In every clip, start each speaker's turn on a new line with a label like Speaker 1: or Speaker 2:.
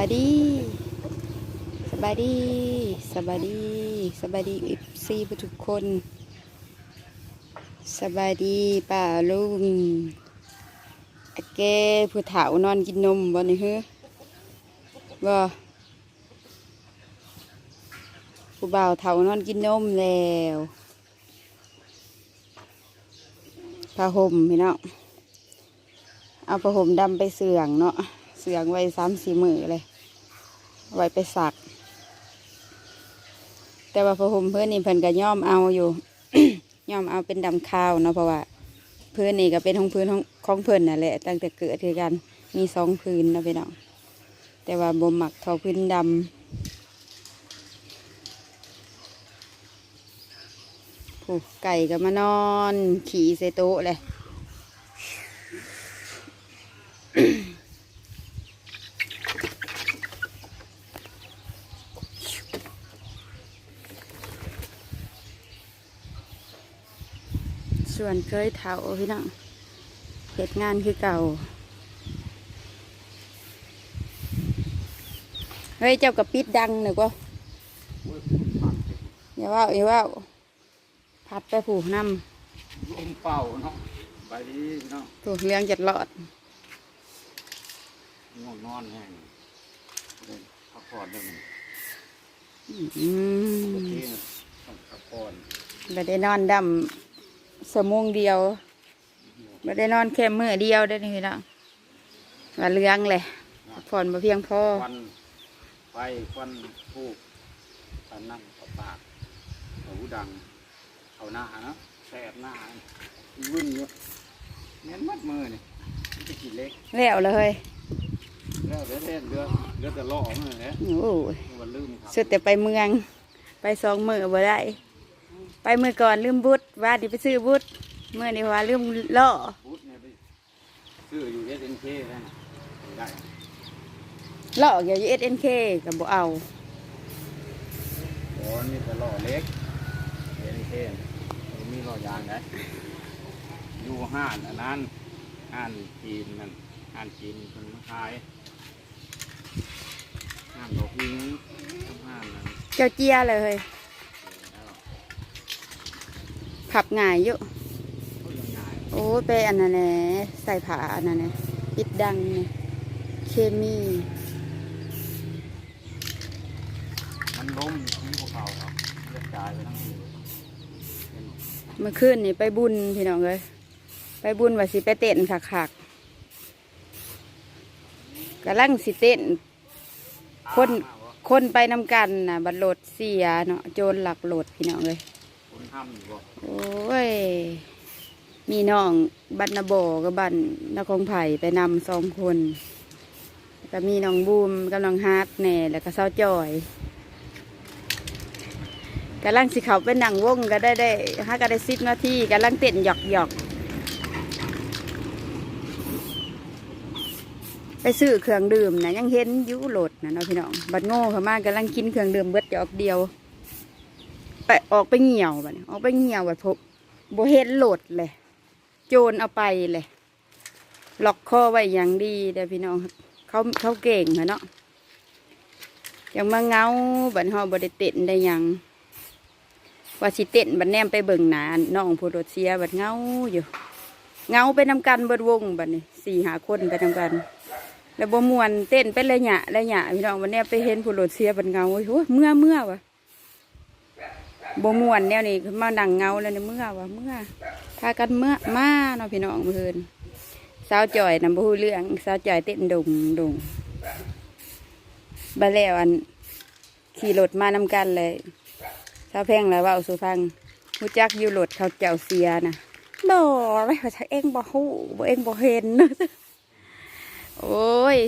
Speaker 1: ายดีสบายดีสบายดีสบายดีอีซีทุกคนสบายดีป้าลุงอาแกผู้เฒ่านอนกินนมบ่นี่เฮ้อบ่ผู้บ่าวเฒ่านอนกินนมแล้วผ้าห่มพี่น้อเอาผ้าห่มดำไปเสื่องเนาะเสื่องไว้สามสี่มือเลย ไว้ไปสัก แต่ว่าผ้าห่มเพื่อนนี่เพิ่นก็ย่อมเอาอยู่ ย่อมเอาเป็นดำข้าวเนาะเพราะว่าเพื่อนนี่ก็เป็นของเพื่อนของของเพื่อนนั่นแหละ ตั้งแต่เกิดคือกันมีสองพื้นนะพี่น้องแต่ว่าบ่หมักทอพื้นดำผู้ไก่ก็มานอน ขี่ใส่โตะเลย ส่วนเคยเถาพี่น้องเหตุงานคือเก่า เฮ้ย เจ้ากับปิดดังหนึ่งวะอย่าว่าอย่าว่าพัดไปผูกน้
Speaker 2: ลมเป่าเนาะไปดีเนาะำ
Speaker 1: ผูกเลี้ยงจัดหลอด
Speaker 2: ง่วงนอนแห้งเลยพักผ่อนได้มั้ย
Speaker 1: อืม
Speaker 2: โอเคนะต้องพักผ่อน
Speaker 1: ไม่ได้นอนดำ สมงเดียวไม่ได้นอนแค่มือเดียวได้อนี่พี่น้องว่าเลี้ยงเลยพักผ่อนมาเพียงพอ
Speaker 2: ควันไฟควันฟูกตอนนั่งกับปากหูดังเขาหน้าเนาะแสบหน้าวุ่นเยอะเน้นมัดมือนี่มันจะกี่เล็ก
Speaker 1: แล้วเลย
Speaker 2: แล้วเดี๋ยวเล่นเรือเรือแต่ล่อมือเนี่ย
Speaker 1: โอ้ย
Speaker 2: วันลืมครับ
Speaker 1: สุดแต่ไปเมือง ไปสองมือบ่ได้ ไปมือก่อนลืมบุตรว่าดิไปซื้อบุตรเมื่อนี้ว่าลืมล่อ
Speaker 2: พุทธเนี่ยไปซื้ออยู่เอสเอ็นเคได้นะได้
Speaker 1: ล่อเกี่ยวเอสเอ็นเคกับบ่เอา
Speaker 2: โอ้นี่แต่ล่อเล็กเอสเอ็นเคมีล่อยางได้อยู่ห้านอันนั้นห้านจีนนั่นห้านจีนคนมาขายห้านดอกยิงห้านนั้น
Speaker 1: เจ้าเจียเลย
Speaker 2: แล้ว
Speaker 1: ผับง่ายอยู่
Speaker 2: เขายังไง
Speaker 1: โอ้ยไปอันนั้นแหละใส่ผ้าอันนั้นแหละปิดดังเนี่ยเคมี
Speaker 2: มันล้มที่พวกเขาครับเลือดกายไปทั้งทีเป็น
Speaker 1: เมื่อคืนนี่ไปบุญพี่น้องเลยไปบุญว่าสิไปเต้นคักๆกำลังสิเต้นคน
Speaker 2: มากวะ
Speaker 1: คนไปนำกันนะบัตรรถเสียเนาะโจรหลักรถพี่น้องเลย
Speaker 2: คนห้ามอยู่บ่
Speaker 1: โอ้ย มีน้องบัตนาโบกับบัตนครไผ่ไปนำสองคนแล้วก็มีน้องบูมกำลังฮาร์ดแน่แล้วก็เศร้าจอยกำลังสิเขาเป็นหนังวงก็ได้ได้ห้าก็ได้สิบนาทีกำลังเต้นหยอกหยอกไปซื้อเครื่องดื่มนะยังเห็นยุโหลดนะเนาะพี่น้องบัดโง่เขามากำลังกินเครื่องดื่มเบิดหยอกเดียว ไปออกไปเหี่ยวแบัดนี้ออกไปเหี่ยวแบัดพบโบเห็นโหลดเลย โจรเอาไปเลยล็อกคอไว้อย่างดีเด้อพี่น้องเขาเขาเก่งเหรอเนาะยังมาเงาบัดฮอบไดิเต้นได้ยังว่าสิเต้นบัดแนมไปเบิ่งหนานน้องผู้รถเสียบัดเงาอยู่เงาไปนำกันเบิดวงบัดนี้สี่หาคนไปนำกัน แล้วบ่มวนเต้นเป็นระยะระยะพี่น้องบัดแนมไปเห็นผู้รถเสียบัดเงาโอ้ยเมื่อเมื่อวะ บมวนแนวนี้มานั่งเงาแล้วเนี่ยเมื่อวะเมื่อพากันเมื่อมาเนาะพี่น้องเพิ่นสาวจ่อยนำบ่ฮู้เรื่องสาวจ่อยเต้นดงดงบัดแล้วอันขี่รถมานำกันเลยสาวแพงแล้วเว่าสุฟังรู้จักอยู่รถเขาเจ้าเสียนะบ่เลยว่าถ้เองบ่ฮู้บ่เองบ่เห็นโอ้ย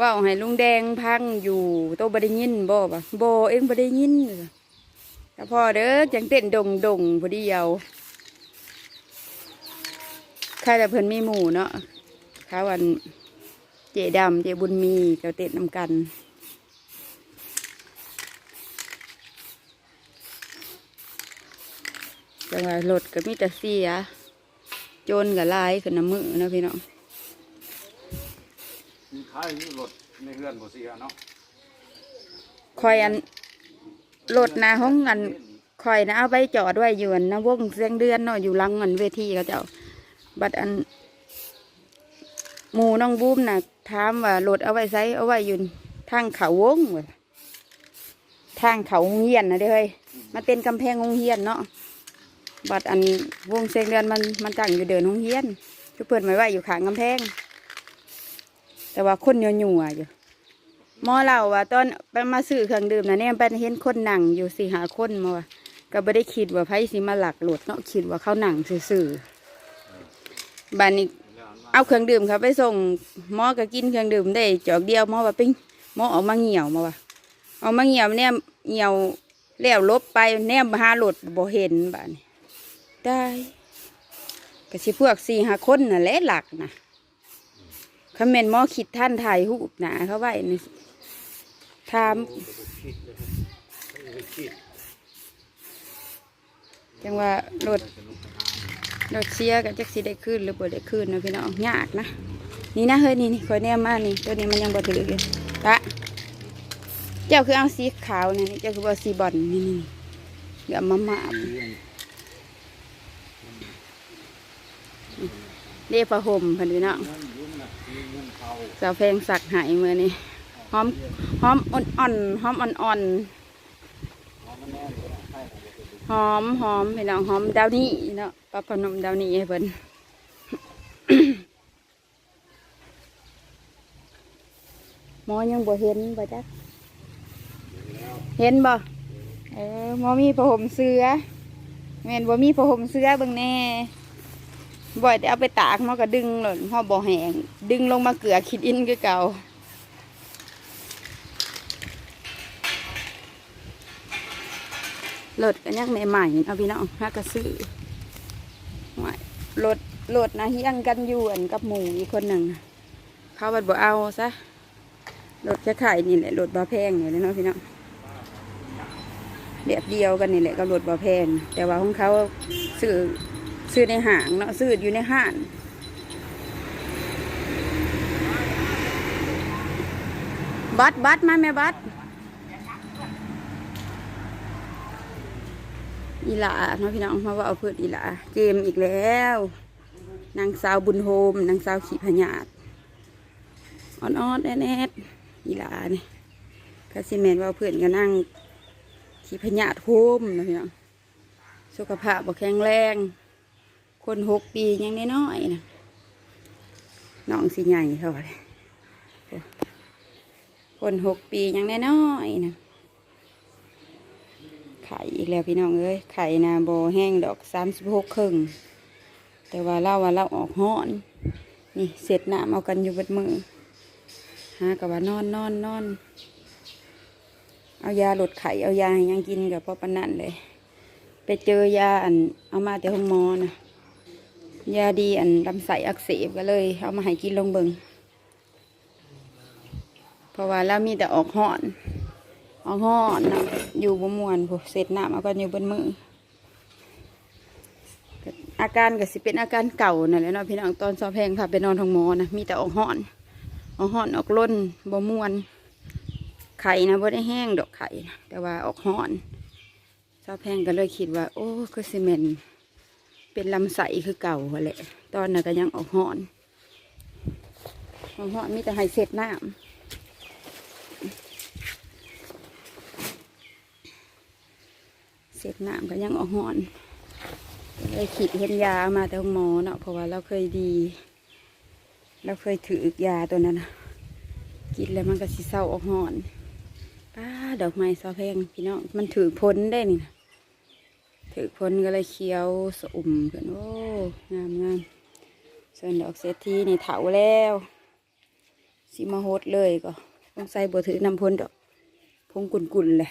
Speaker 1: ว่าให้ลุงแดงพังอยู่โตบ่ได้ยินบ่บ่ะบ่เองบ่ได้ยิน แต่พอเด้อจังเต้นดงดงพอดีเดียวใครแต่เพิ่นมีหมู่เนาะเขาวันเจดำเจบุญมีเจ้าเต้นนำกันจังหวะรถก็มีแต่เสียโจรกับลายขึ้นน้ำมือนะพี่น้อง
Speaker 2: มีขายอยู่รถในเฮือนบ่เสียเนาะ
Speaker 1: คอยอัน รถนะห้องอันคอยนะเอาไปจอดไว้อยู่อันนะวงเสียงเดือนเนาะอยู่หลังอันเวทีเขาเจ้าบัดอันหมูน้องบูมน่ะถามว่ารถเอาไว้ไซเอาไว้อยู่ทางเขาวงทางเขาโรงเฮียนนะเด้เฮ้ยมันเป็นกำแพงโรงเฮียนเนาะบัดอันวงเสียงเดือนมันมันตั้งอยู่เดินโรงเฮียนคือเปิดไว้ไหวอยู่ขางกำแพง แต่ว่าคนยัวยัวๆอยู่ หมอเล่าว่าตอนไปมาซื้อเครื่องดื่มนะเนี่ยไปเห็นคนหนังอยู่สี่หาคนมาว่าก็ไม่ได้คิดว่าไผสิมาหลักหลดเนาะคิดว่าเขาหนังซื่อๆบานนี้เอาเครื่องดื่มเขาไปส่งหมอก็กินเครื่องดื่มได้จอกเดียวหมอว่าปิ้งหมอออกมาเหี่ยวมาว่าเอามาเหี่ยวเนี่ยเหี่ยวแล้วลบไปแนมหาหลดบ่เห็นบานนี้ได้ก็สิพวกสี่หาคนน่ะและหลักนะ คอมเมนต์หมอคิดท่านถ่ายรูปหนาเขาไว้นี่ถามจังว่ารถรถเชียร์กับจักสิได้ขึ้นหรือบ่ได้ขึ้นนะพี่น้องยากนะ นี่นะเฮ้ยนี่นี่คอยแนมมากนี่ตัวนี้มันยังบ่ถืออยู่ตะเจ้าคือเอาสีขาวนี่เจ้าคือบ่เอาสีบอลนี่นี่เดี๋ยวมามาเรียกผ้าห่มพันพี่น้อง สาวแพงสักหายมือนี่หอมหอมอ่อนๆหอมอ่อนๆหอมหอมพี่น้องหอมดาวนี่เนาะปลาพนมดาวนี่ให้เพิ่นหมอยังบ่เห็นบ่จ๊ะเห็นบ่เออหมอมีผ้าห่มเสือแม่นบ่มีผ้าห่มเสือเบิ่งแน่ บ่อยแต่เอาไปตากหมอก็ดึงหล่นหอบ่อแห้งดึงลงมาเกลือคิดอินคือเก่ารถกันยังใหม่ๆเอาพี่น้องฮากระซื้อไว้รถรถนะเฮียงกันอยู่อันกับหมูอีกคนหนึ่งเขาบัดบ่เอาซะรถจะขายนี่แหละรถบ่แพงนี่แหละเนาะพี่น้องแบบเดียวกันนี่แหละกับรถบ่แพงแต่ว่าของเขาซื้อ ซื้อในห้างเนาะซื้ออยู่ในห้างบัตรบัตรมาแม่บัตรอีหลาเนาะพี่น้องมาว่าเอาเพื่อนอีหลาเกมอีกแล้ว นางสาวบุญโฮมนางสาวขี่พญาตอ่อนๆแอดๆอีหลานี่คาซิเมนว่าเพื่อนก็นั่งขี่พญาตโฮมนะพี่น้องสุขภาพบ่แข็งแรง คนหกปียังน้อยๆนะน้องสิใหญ่เท่าไหร่คนหกปียังน้อยๆนะไข่อีกแล้วพี่น้องเอ้ยไข่นาโบแห้งดอกสามสิบหกครึ่งแต่ว่าเราว่าเราออกห้อน นี่เสร็จน้ำเอากันอยู่บดมือหากับว่านอนนอนนอนเอายาลดไข่เอายาให้ยังกินกับพ่อปนันเลย ไปเจอยาอันเอามาแต่ห้องมอนะ ยาดีอันลำไส้อักเสบก็เลย เอามาให้กินลงเบิงเพราะว่าเรามีแต่ออกห้อนเอาห่อนนะอยู่บมวนผู้เสร็จน้ำเอากันอยู่บนมืออาการก็สิเป็นอาการเก่านั่นแหละเนาะพี่น้องตอนสอแพงค่ะไปนอนทองหมอนะมีแต่ออกห่อนออกห่อนออกล้นบมวนไข่นะบ่ได้แห้งดอกไข่นะแต่ว่าออกห่อนสอแพงก็เลยคิดว่า โอ้ก็ซีเมน เป็นลำไส้คือเก่าแหละตอนนั้นก็ยังออกห่อนออกห่อนมีแต่ให้เสร็จน้ำเสร็จน้ำก็ยังออกหอนเลยขีดเห็นยามาแต่หมอเนาะเพราะว่าเราเคยดี เราเคยถือยาตัวนั้นนะกินแล้วมันก็สิเศร้าออกหอนป้าดอกไม้ซอแพงพี่น้องมันถือพ้นได้นี่นะ ถือพ้นก็เลยเคี้ยวสอุ่มกันโอ้ งามงามส่วนดอกเศรษฐีนี่เถาแล้วสิมาโฮดเลยก็ต้องใส่บัวถือนำพ้นดอกพงกุ่นเลย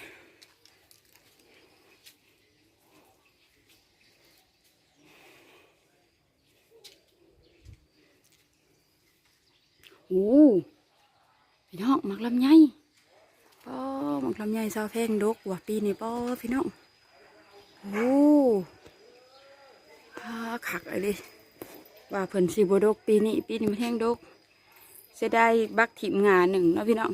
Speaker 1: โอ้พี่น้องมักลำไยป้อมักลำไยซาวแพงดกว่ะปีนี้ป้อพี่น้อง โอ้พาขักอะไรว่าเพิ่นสีบดกปีนี้ปีนี้มันแห้งดกเสียดายบักถิ่มงานหนึ่งเนาะพี่น้อง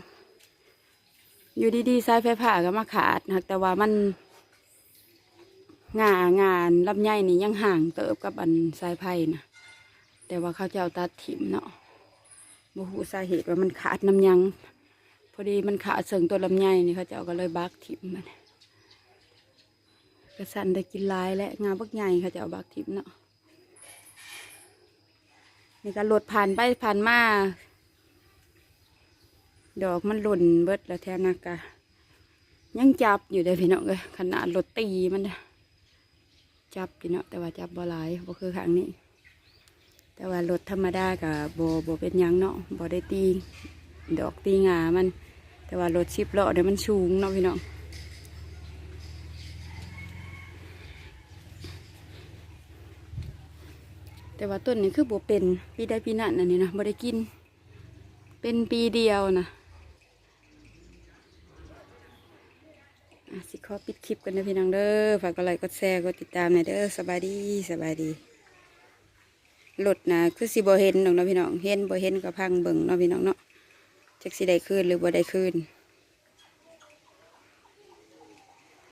Speaker 1: อยู่ดีๆสายไฟผ่าก็มาขาดนะแต่ว่ามันงางานลำไยนี่ยังห่างเติบกับอันสายไฟนะแต่ว่าเขาจะเอาตัดถิ่มเนาะบ่ฮู้สาเหตุว่ามันขาดน้ำยัง พอดีมันขาดเสริงตัวลำไยนี่เขาจะเอาก็เลยบักถิ่มมัน กระสันได้กินลายและงาบักใหญ่เขาจะเอาบักถิ่มเนาะนี่ก็รถผ่านไปผ่านมาดอกมันหล่นเบิดแล้วแถวนักกะยังจับอยู่เด้พี่น้องเลยขนาดรถตีมันจับพี่น้องแต่ว่าจับบ่หลายบ่คือครั้งนี้ แต่ว่ารถธรรมดากับบ่บ่เป็นยังเนาะบ่ได้ตีดอกตีงามัน แต่ว่ารถชิบล้อเดี๋ยวมันสูงเนาะพี่น้อง แต่ว่าต้นนี้คือบ่เป็นปีได้ปีนั้นอันนี้นะบ่ได้กิน เป็นปีเดียวนะสิขอปิดคลิปกันนะพี่น้องเด้อฝากกดไลค์กดแชร์กดติดตามหน่อยเด้อสบายดีสบายดีรถนะคือสิบ่เห็นดอกเนาะพี่น้องเห็นบ่เห็นก็พังเบิ่งเนาะพี่น้องเนาะจักสิได้คืนหรือบ่ได้คืน